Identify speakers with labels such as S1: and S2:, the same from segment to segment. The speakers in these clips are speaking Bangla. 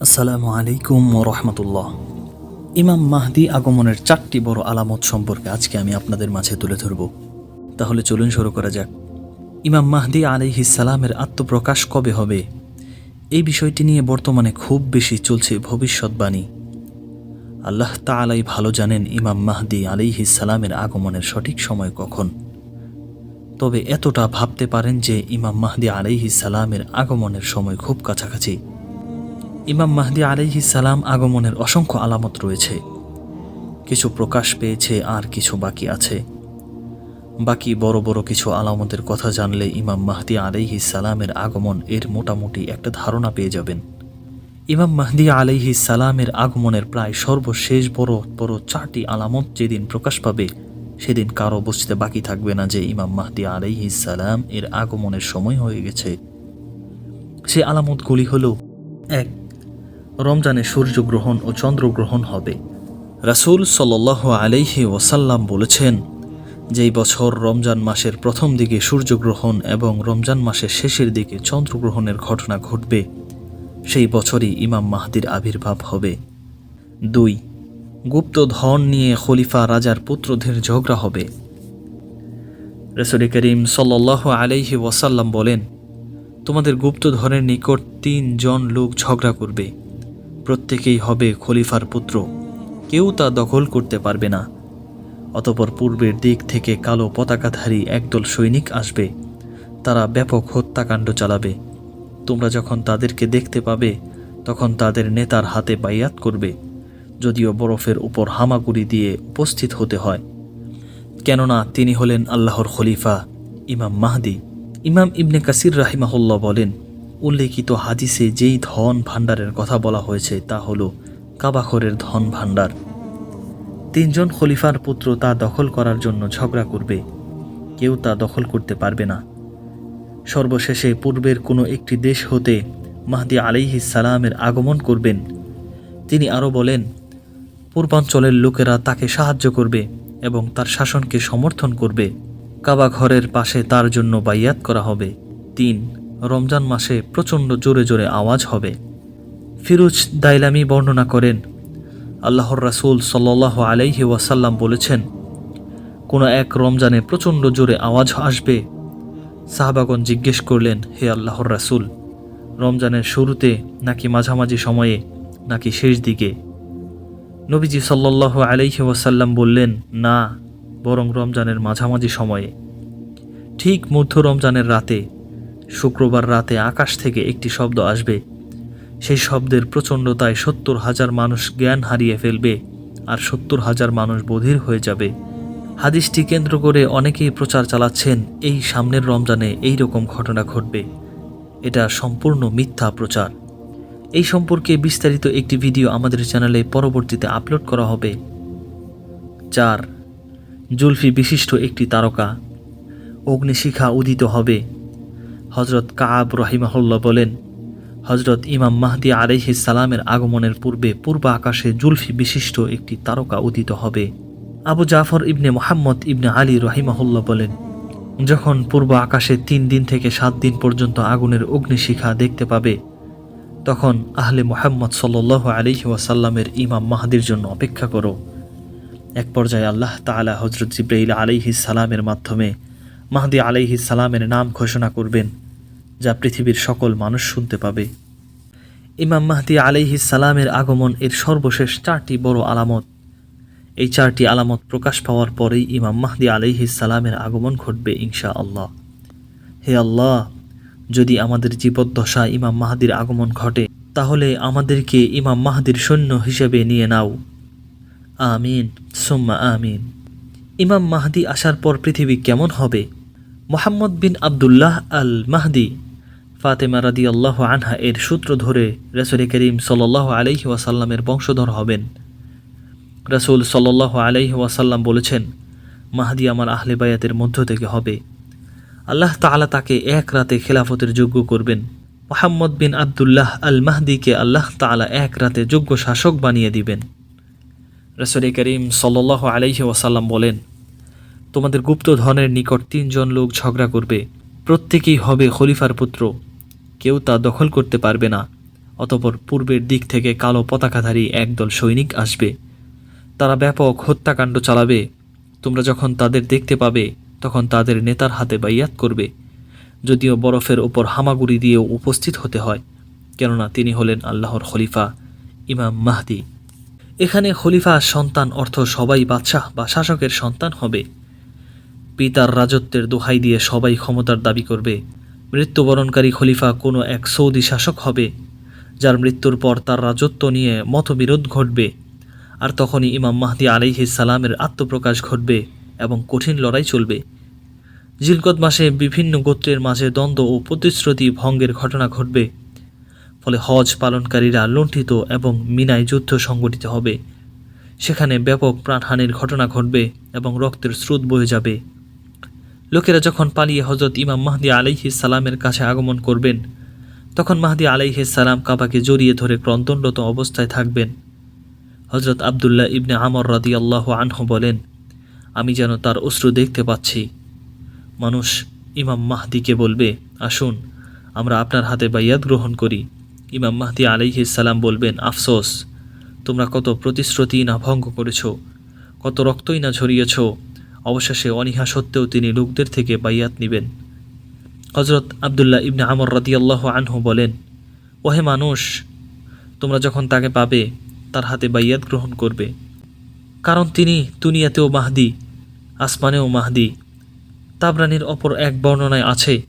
S1: আসসালামু আলাইকুম রহমতুল্লাহ। ইমাম মাহদি আগমনের চারটি বড় আলামত সম্পর্কে আজকে আমি আপনাদের মাঝে তুলে ধরব। তাহলে চলুন শুরু করা যাক। ইমাম মাহদি আলাইহিসালামের আত্মপ্রকাশ কবে হবে? এই বিষয়টি নিয়ে বর্তমানে খুব বেশি চলছে ভবিষ্যৎবাণী। আল্লাহ তাআলাই ভালো জানেন ইমাম মাহদি আলাইহিসালামের আগমনের সঠিক সময় কখন। তবে এতটা ভাবতে পারেন যে ইমাম মাহদি আলাইহিসালামের আগমনের সময় খুব কাছাকাছি। ইমাম মাহদি আলাইহি সালাম আগমনের অসংখ্য আলামত রয়েছে। কিছু প্রকাশ পেয়েছে আর কিছু বাকি আছে। বাকি বড় বড় কিছু আলামতের কথা জানলে ইমাম মাহদি আলাইহি সালামের আগমন এর মোটামুটি একটা ধারণা পেয়ে যাবেন। ইমাম মাহদি আলাইহি সালামের আগমনের প্রায় সর্বশেষ বড় বড় চারটি আলামত যেদিন প্রকাশ পাবে, সেদিন কারও বুঝতে বাকি থাকবে না যে ইমাম মাহদি আলাইহি সালাম এর আগমনের সময় হয়ে গেছে। সে আলামতগুলি হলো, এক রমজানে সূর্যগ্রহণ ও চন্দ্রগ্রহণ হবে। রাসূল সাল্লাহ আলাইহি ওসাল্লাম বলেছেন, যেই বছর রমজান মাসের প্রথম দিকে সূর্যগ্রহণ এবং রমজান মাসের শেষের দিকে চন্দ্রগ্রহণের ঘটনা ঘটবে, সেই বছরই ইমাম মাহাদির আবির্ভাব হবে। দুই, গুপ্ত ধন নিয়ে খলিফা রাজার পুত্রদের ঝগড়া হবে। রসুল করিম সাল্লাহ আলাইহি ওয়াসাল্লাম বলেন, তোমাদের গুপ্তধনের নিকট তিনজন লোক ঝগড়া করবে। প্রত্যেকেই হবে খলিফার পুত্র। কেউ তা দখল করতে পারবে না। অতপর পূর্বের দিক থেকে কালো পতাকাধারী একদল সৈনিক আসবে। তারা ব্যাপক হত্যাকাণ্ড চালাবে। তোমরা যখন তাদেরকে দেখতে পাবে, তখন তাদের নেতার হাতে বাইয়াত করবে, যদিও বরফের উপর হামাগুড়ি দিয়ে উপস্থিত হতে হয়। কেননা তিনি হলেন আল্লাহর খলিফা, ইমাম মাহদি। ইমাম ইবনে কাসির রাহিমাহুল্লাহ বলেন উল্লেখিত হাদিসে যেই ধন ভাণ্ডারের কথা বলা হয়েছে তা হল কাবাখরের ধন ভাণ্ডার। তিনজন খলিফার পুত্র তা দখল করার জন্য ঝগড়া করবে, কেউ তা দখল করতে পারবে না। সর্বশেষে পূর্বের কোনো একটি দেশ হতে মাহদি আলিহিস সালামের আগমন করবেন। তিনি আরও বলেন, পূর্বাঞ্চলের লোকেরা তাকে সাহায্য করবে এবং তার শাসনকে সমর্থন করবে। কাবা ঘরের পাশে তার জন্য বাইয়াত করা হবে। তিন রমজান মাসে প্রচণ্ড জোরে জোরে আওয়াজ হবে। ফিরুজ দাইলামি বর্ণনা করেন, আল্লাহর রাসুল সাল্লাহ আলাইহি ওয়াসাল্লাম বলেছেন, কোনো এক রমজানে প্রচণ্ড জোরে আওয়াজ আসবে। সাহাবাগন জিজ্ঞেস করলেন, হে আল্লাহর রাসুল, রমজানের শুরুতে নাকি মাঝামাঝি সময়ে, নাকি শেষ দিকে? নবীজি সাল্লাহ আলাইহি ওয়াসাল্লাম বললেন, না, বরং রমজানের মাঝামাঝি সময়ে। ঠিক মধ্য রমজানের রাতে শুক্রবার রাতে আকাশ থেকে একটি শব্দ আসবে। সেই শব্দের প্রচণ্ডতায় সত্তর হাজার মানুষ জ্ঞান হারিয়ে ফেলবে আর সত্তর হাজার মানুষ বধির হয়ে যাবে। হাদিসটি কেন্দ্র করে অনেকেই প্রচার চালাচ্ছেন, এই সামনের রমজানে এই রকম ঘটনা ঘটবে। এটা সম্পূর্ণ মিথ্যা প্রচার। এই সম্পর্কে বিস্তারিত একটি ভিডিও আমাদের চ্যানেলে পরবর্তীতে আপলোড করা হবে। চার, জুলফি বিশিষ্ট একটি তারকা। অগ্নিশিখা উদিত হবে। হজরত কাব রহিমাহুল্লাহ বলেন হজরত ইমাম মাহদি আলাইহি সালামের আগমনের পূর্বে পূর্ব আকাশে জুলফি বিশিষ্ট একটি তারকা উদিত হবে। আবু জাফর ইবনে মোহাম্মদ ইবনে আলী রহিমাহুল্লাহ বলেন, যখন পূর্ব আকাশে তিন দিন থেকে সাত দিন পর্যন্ত আগুনের অগ্নিশিখা দেখতে পাবে, তখন আহলে মোহাম্মদ সাল্লাহ আলিহি ওয়াসাল্লামের ইমাম মাহাদির জন্য অপেক্ষা করো। এক পর্যায়ে আল্লাহ তালা হজরত জিব্রাইল আলিহি সালামের মাধ্যমে মাহদি আলাইহি সালামের নাম ঘোষণা করবেন, যা পৃথিবীর সকল মানুষ শুনতে পাবে। ইমাম মাহদি আলাইহি সালামের আগমন এর সর্বশেষ চারটি বড় আলামত। এই চারটি আলামত প্রকাশ পাওয়ার পরেই ইমাম মাহদি আলাইহি সালামের আগমন ঘটবে ইনশা আল্লাহ হে আল্লাহ, যদি আমাদের জীবদ্দশা ইমাম মাহাদির আগমন ঘটে, তাহলে আমাদেরকে ইমাম মাহাদির সৈন্য হিসেবে নিয়ে নাও। আমিন, সোম্মা আমিন। ইমাম মাহদি আসার পর পৃথিবী কেমন হবে? মোহাম্মদ বিন আবদুল্লাহ আল মাহদি ফাতেমা রাদি আল্লাহ আনহা এর সূত্র ধরে রসুল করিম সাল্লাহ আলহি ওয়াসাল্লামের বংশধর হবেন। রসুল সাল্লাহ আলহি ওয়াসাল্লাম বলেছেন, মাহদি আমার আহলে বায়াতের মধ্য থেকে হবে। আল্লাহ তালা তাকে এক রাতে খেলাফতের যোগ্য করবেন। মোহাম্মদ বিন আবদুল্লাহ আল মাহদিকে আল্লাহ তালা এক রাতে যোগ্য শাসক বানিয়ে দিবেন। রসুল করিম সাল্লাহ আলহি ওয়াসাল্লাম বলেন তোমাদের গুপ্তধনের নিকট তিনজন লোক ঝগড়া করবে। প্রত্যেকেই হবে খলিফার পুত্র। কেউ তা দখল করতে পারবে না। অতপর পূর্বের দিক থেকে কালো পতাকাধারী একদল সৈনিক আসবে। তারা ব্যাপক হত্যাকাণ্ড চালাবে। তোমরা যখন তাদের দেখতে পাবে, তখন তাদের নেতার হাতে বাইয়াত করবে। যদিও বরফের ওপর হামাগুড়ি দিয়েও উপস্থিত হতে হয়, কেননা তিনি হলেন আল্লাহর খলিফা, ইমাম মাহদি। এখানে খলিফা সন্তান অর্থ সবাই বাদশাহ বা শাসকের সন্তান হবে। পিতার রাজত্বের দোহাই দিয়ে সবাই ক্ষমতার দাবি করবে। মৃত্যুবরণকারী খলিফা কোনো এক সৌদি শাসক হবে, যার মৃত্যুর পর তার রাজত্ব নিয়ে মতবিরোধ ঘটবে। আর তখনই ইমাম মাহদি আলাইহিস সালামের আত্মপ্রকাশ ঘটবে এবং কঠিন লড়াই চলবে। জিলকত মাসে বিভিন্ন গোত্রের মাঝে দ্বন্দ্ব ও প্রতিশ্রুতি ভঙ্গের ঘটনা ঘটবে। ফলে হজ পালনকারীরা লুণ্ঠিত এবং মিনায় যুদ্ধ সংগঠিত হবে। সেখানে ব্যাপক প্রাণহানির ঘটনা ঘটবে এবং রক্তের স্রোত বয়ে যাবে। লোকেরা যখন পালিয়ে হজরত ইমাম মাহদি আলাইহিস সালামের কাছে আগমন করবেন, তখন মাহদি আলাইহিস সালাম কাবাকে জড়িয়ে ধরে ক্রন্দনরত অবস্থায় থাকবেন। হজরত আবদুল্লাহ ইবনে আমর রাদি আল্লাহ আনহ বলেন, আমি যেন তার অশ্রু দেখতে পাচ্ছি। মানুষ ইমাম মাহদিকে বলবে, আসুন, আমরা আপনার হাতে বাইয়াত গ্রহণ করি। ইমাম মাহদি আলাইহিস সালাম বলবেন, আফসোস, তোমরা কত প্রতিশ্রুতি না ভঙ্গ করেছ, কত রক্তই না ঝরিয়েছ অবশেষে অনীহা সত্ত্বেও তিনি লোকদের থেকে বাইয়াত নেবেন। হজরত আবদুল্লাহ ইবনে আমর রাদিয়াল্লাহ আনহু বলেন, ওহে মানুষ, তোমরা যখন তাকে পাবে, তার হাতে বাইয়াত গ্রহণ করবে। কারণ তিনি দুনিয়াতেও মাহদি, আসমানেও মাহদি। তাবরানির অপর এক বর্ণনায় আছে,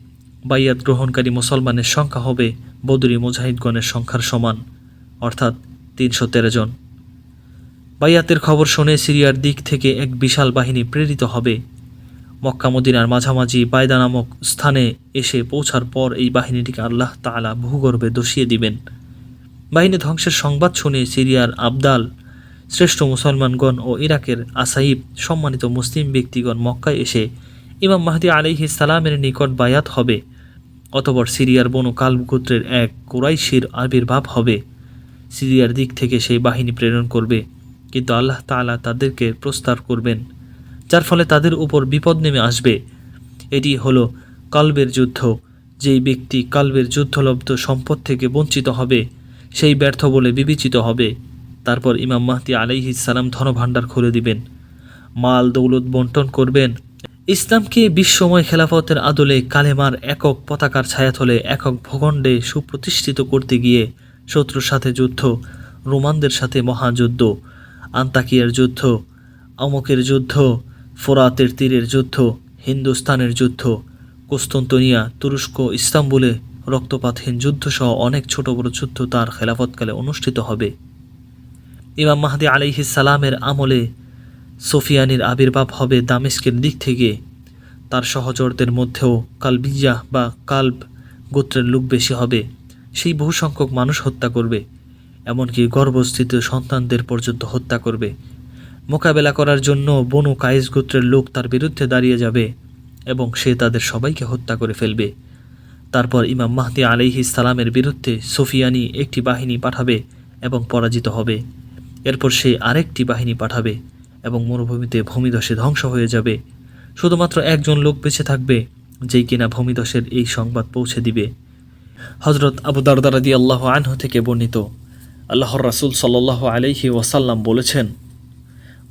S1: বাইয়াত গ্রহণকারী মুসলমানের সংখ্যা হবে বদরি মুজাহিদগণের সংখ্যার সমান, অর্থাৎ তিনশো তেরো জন। বাইয়াতের খবর শুনে সিরিয়ার দিক থেকে এক বিশাল বাহিনী প্রেরিত হবে। মক্কা মদিনার মাঝামাঝি বায়দা নামক স্থানে এসে পৌঁছার পর এই বাহিনীটিকে আল্লাহ তাআলা ভূগর্ভে দসিয়ে দিবেন। বাহিনী ধ্বংসের সংবাদ শুনে সিরিয়ার আবদাল, শ্রেষ্ঠ মুসলমানগণ ও ইরাকের আসাইব সম্মানিত মুসলিম ব্যক্তিগণ মক্কায় এসে ইমাম মাহদি আলিহি সালামের নিকট বায়াত হবে, অতপর সিরিয়ার বনু কালব গোত্রের এক কোরাইশির আবির্ভাব হবে। সিরিয়ার দিক থেকে সেই বাহিনী প্রেরণ করবে। কিন্তু আল্লাহ তাআলা তাদেরকে প্রস্তার করবেন, যার ফলে তাদের উপর বিপদ নেমে আসবে। এটি হলো কালবের যুদ্ধ। যেই ব্যক্তি কালবের যুদ্ধলব্ধ সম্পদ থেকে বঞ্চিত হবে, সেই ব্যর্থ বলে বিবেচিত হবে। তারপর ইমাম মাহদি আলাইহিস সালাম ধনভাণ্ডার খুলে দিবেন। মাল, দৌলত বন্টন করবেন। ইসলামকে বিশ্বময় খেলাফতের আদলে কালেমার একক পতাকার ছায়াতলে একক ভূখণ্ডে সুপ্রতিষ্ঠিত করতে গিয়ে শত্রুর সাথে যুদ্ধ, রোমানদের সাথে মহাযুদ্ধ। আন্তাকিয়ার যুদ্ধ, অমকের যুদ্ধ, ফোরাতের তীরের যুদ্ধ, হিন্দুস্তানের যুদ্ধ, কুস্তন্তনিয়া, তুরস্ক, ইস্তাম্বুলে রক্তপাতহীন যুদ্ধসহ অনেক ছোট বড় যুদ্ধ তার খেলাফতকালে অনুষ্ঠিত হবে। ইমাম মাহাদি আলাইহিস সালামের আমলে সোফিয়ানির আবির্ভাব হবে দামেস্কের দিক থেকে। তার সহচরদের মধ্যেও কালবিজা বা কাল্ব গোত্রের লোক বেশি হবে। সেই বহু সংখ্যক মানুষ হত্যা করবে। এমনকি গর্ভস্থিত সন্তানদের পর্যন্ত হত্যা করবে। মোকাবেলা করার জন্য বনু কায়েস গোত্রের লোক তার বিরুদ্ধে দাঁড়িয়ে যাবে এবং সে তাদের সবাইকে হত্যা করে ফেলবে। তারপর ইমাম মাহদি আলাইহি সালামের বিরুদ্ধে সোফিয়ানি একটি বাহিনী পাঠাবে এবং পরাজিত হবে। এরপর সে আরেকটি বাহিনী পাঠাবে এবং মরুভূমিতে ভূমিধসে ধ্বংস হয়ে যাবে। শুধুমাত্র একজন লোক বেঁচে থাকবে, যেই কিনা ভূমিধসের এই সংবাদ পৌঁছে দিবে। হজরত আবু দারদারাদি আল্লাহ আনহু থেকে বর্ণিত আল্লাহর রাসুল সাল্লাহ আলাইহি ওয়াসাল্লাম বলেছেন,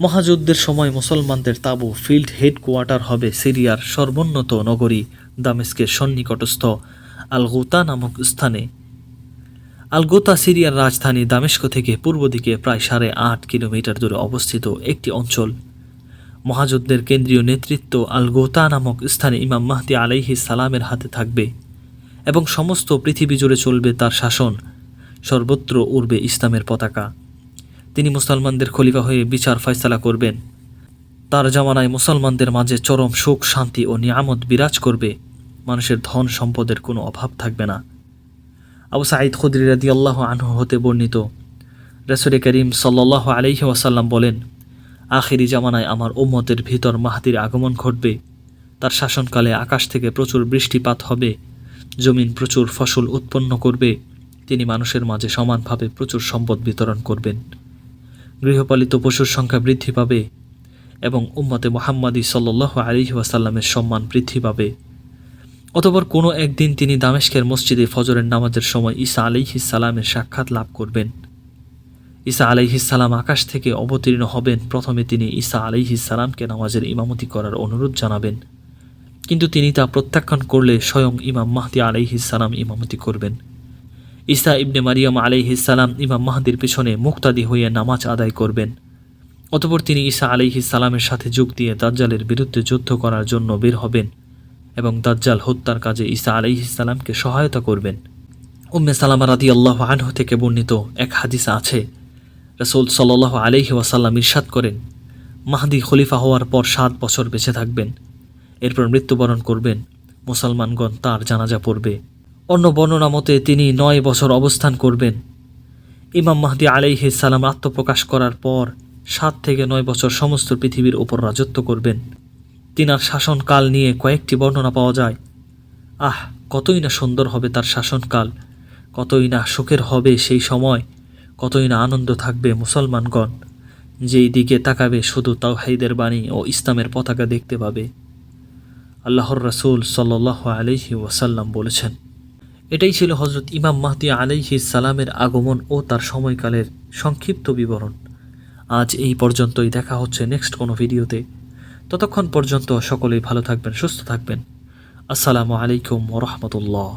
S1: মহাযুদ্ধের সময় মুসলমানদের তাবু ফিল্ড হেডকোয়ার্টার হবে সিরিয়ার সর্বোন্নত নগরী দামেস্কের সন্নিকটস্থ আলগুতা নামক স্থানে। আলগোতা সিরিয়ার রাজধানী দামেস্ক থেকে পূর্ব দিকে প্রায় সাড়ে আট কিলোমিটার দূরে অবস্থিত একটি অঞ্চল। মহাযুদ্ধের কেন্দ্রীয় নেতৃত্ব আলগোতা নামক স্থানে ইমাম মাহদি আলাইহি সালামের হাতে থাকবে এবং সমস্ত পৃথিবী জুড়ে চলবে তার শাসন। সর্বত্র উড়বে ইসলামের পতাকা। তিনি মুসলমানদের খলিফা হয়ে বিচার ফয়সালা করবেন। তার জামানায় মুসলমানদের মাঝে চরম সুখ শান্তি ও নিয়ামত বিরাজ করবে। মানুষের ধন সম্পদের কোনো অভাব থাকবে না। আবু সাঈদ খুদ্রি রাদি আল্লাহ আনহু হতে বর্ণিত, রসুল করিম সাল্লাহ আলহি ওয়াসাল্লাম বলেন, আখিরি জামানায় আমার উম্মতের ভিতর মাহাতির আগমন ঘটবে। তার শাসনকালে আকাশ থেকে প্রচুর বৃষ্টিপাত হবে, জমিন প্রচুর ফসল উৎপন্ন করবে। তিনি মানুষের মাঝে সমানভাবে প্রচুর সম্পদ বিতরণ করবেন। গৃহপালিত পশুর সংখ্যা বৃদ্ধি পাবে এবং উম্মতে মোহাম্মদী সাল্লাহ আলহি ওয়াসাল্লামের সম্মান বৃদ্ধি পাবে। অতপর কোনো একদিন তিনি দামেশকের মসজিদে ফজরের নামাজের সময় ঈসা আলাইহিস সালামের সাক্ষাৎ লাভ করবেন। ঈসা আলাইহিস সালাম আকাশ থেকে অবতীর্ণ হবেন, প্রথমে তিনি ঈসা আলাইহিস সালামকে নামাজের ইমামতি করার অনুরোধ জানাবেন। কিন্তু তিনি তা প্রত্যাখ্যান করলে স্বয়ং ইমাম মাহদি আলাইহিস সালাম ইমামতি করবেন। ঈসা ইবনে মারিয়াম আলাইহিস সালাম ইমাম মাহদির পিছনে মুক্তাদি হয়ে নামাজ আদায় করবেন। অতপর তিনি ঈসা আলাইহিস সালামের সাথে যোগ দিয়ে দাজ্জালের বিরুদ্ধে যুদ্ধ করার জন্য বের হবেন এবং দাজ্জাল হত্যার কাজে ঈসা আলাইহিস সালামকে সহায়তা করবেন। উম্মে সালামা রাদি আল্লাহ আনহু থেকে বর্ণিত এক হাদিস আছে, রসুল সাল্লাহ আলহি ওয়াসাল্লাম ইরশাদ করেন, মাহাদি খলিফা হওয়ার পর সাত বছর বেঁচে থাকবেন, এরপর মৃত্যুবরণ করবেন, মুসলমানগণ তার জানাজা পড়বে। অন্য বর্ণনা মতে তিনি নয় বছর অবস্থান করবেন। ইমাম মাহদি আলাইহিস সালাম আত্মপ্রকাশ করার পর সাত থেকে নয় বছর সমস্ত পৃথিবীর ওপর রাজত্ব করবেন। তিনার শাসনকাল নিয়ে কয়েকটি বর্ণনা পাওয়া যায়। আহ, কতই না সুন্দর হবে তার শাসনকাল, কতই না সুখের হবে সেই সময়, কতই না আনন্দ থাকবে মুসলমানগণ, যেই দিকে তাকাবে শুধু তাওহাইদের বাণী ও ইসলামের পতাকা দেখতে পাবে। আল্লাহর রসুল সাল্লাহ আলহি ওয়াসাল্লাম বলেছেন। এটাই ছিল হজরত ইমাম মাহদি আলাইহি সালামের আগমন ও তার সময়কালের সংক্ষিপ্ত বিবরণ। আজ এই পর্যন্তই, দেখা হচ্ছে নেক্সট কোনো ভিডিওতে। ততক্ষণ পর্যন্ত সকলেই ভালো থাকবেন, সুস্থ থাকবেন। আসসালামু আলাইকুম ওরহমতুল্লাহ